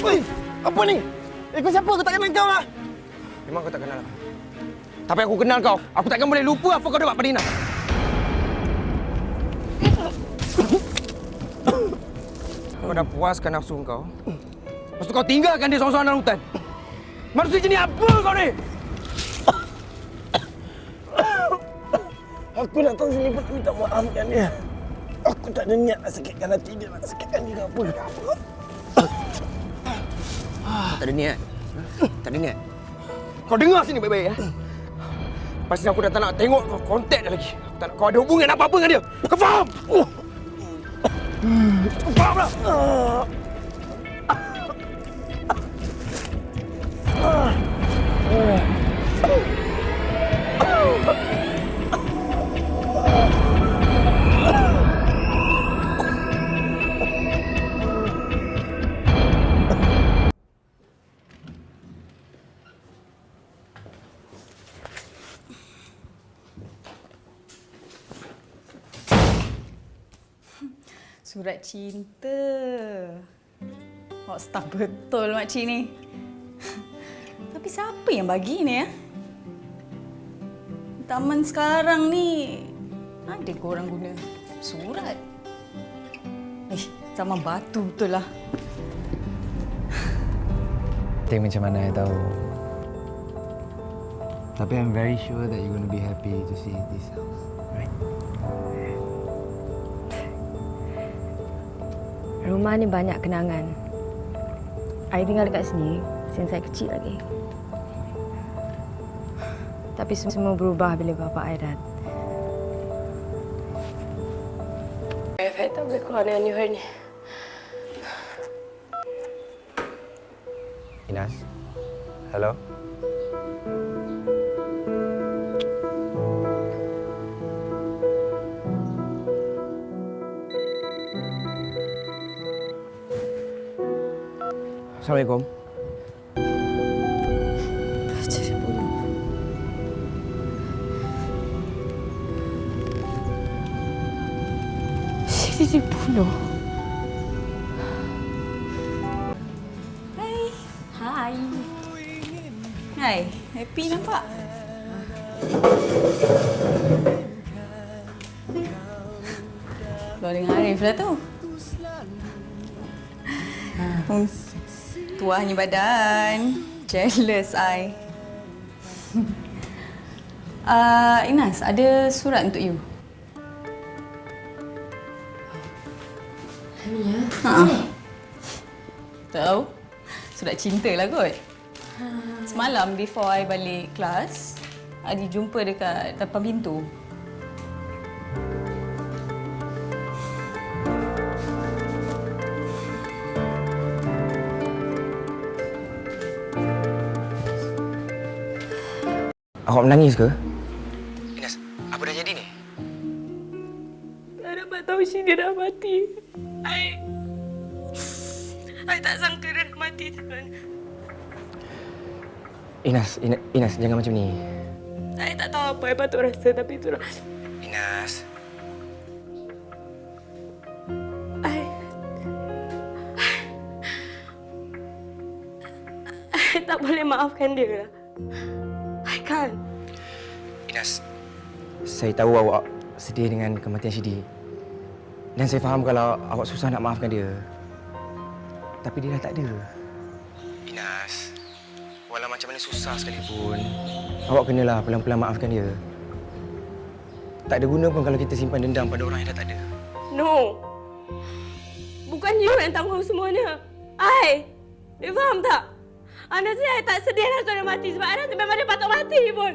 Eh, kau siapa? Aku tak kenal kau lah. Memang kau tak kenal aku. Tapi aku kenal kau. Aku takkan boleh lupa apa kau dah buat pada Ina. Kau dah puaskan nafsu kau. Lepas tu kau tinggalkan dia seorang-seorang dalam hutan. Manusia jenis apa kau ni? Aku datang sini pun minta maafkan dia. Aku tak ada niat nak sakitkan hati dia, nak sakitkan dia ke apa. Tak ada niat. Tak ada niat. Kau dengar sini baik-baik ya. Pasti aku dah tak nak tengok kau kontak dia lagi. Aku tak nak kau ada hubungan apa-apa dengan dia. Kau faham? Kau faham tak? Surat cinta. Hot stuff betul makcik ni. Tapi siapa yang bagi ni ya? Taman sekarang ni ada korang guna surat. Eh, zaman batu betul lah. Think macam mana I tahu. Tapi I'm very sure that you're going to be happy to see this house. Right? Rumah ni banyak kenangan. I tinggal dekat sini sejak saya kecil lagi. Tapi semua berubah bila bapa I dat. Saya tak boleh keluar dengan Yuhan ni. Inas. Hello. Assalamualaikum. Bunuh. Jadi dibunuh. Hai. Hai. Hai, happy nampak? Keluar dengan Arif lah tu. Hmm. Tuahnya badan. Jealous I. Uh, Inas, ada surat untuk you. Ya. Ha. Tahu? Surat cinta lah kot. Semalam before I balik kelas, Adi jumpa dekat depan pintu. Awak menangis ke? Inas, apa dah jadi ni? Tak dapat tahu si dia dah mati. I... I tak sangka dia dah mati sebenarnya. Inas, Inas, Inas jangan macam ni. I tak tahu apa yang patut rasa tapi itu rasa. Inas. I... I tak boleh maafkan dia lah. Can't. Inas, saya tahu awak sedih dengan kematian Syedi. Dan saya faham kalau awak susah nak maafkan dia. Tapi dia dah tak ada. Inas, walau macam mana susah sekalipun, awak kenalah pelan-pelan maafkan dia. Tak ada guna pun kalau kita simpan dendam pada orang yang dah tak ada. No. Bukan you yang tanggung semuanya. I. You faham tak? Anda saya tak sedih lah dia mati sebab Anda memang dia patut mati pun.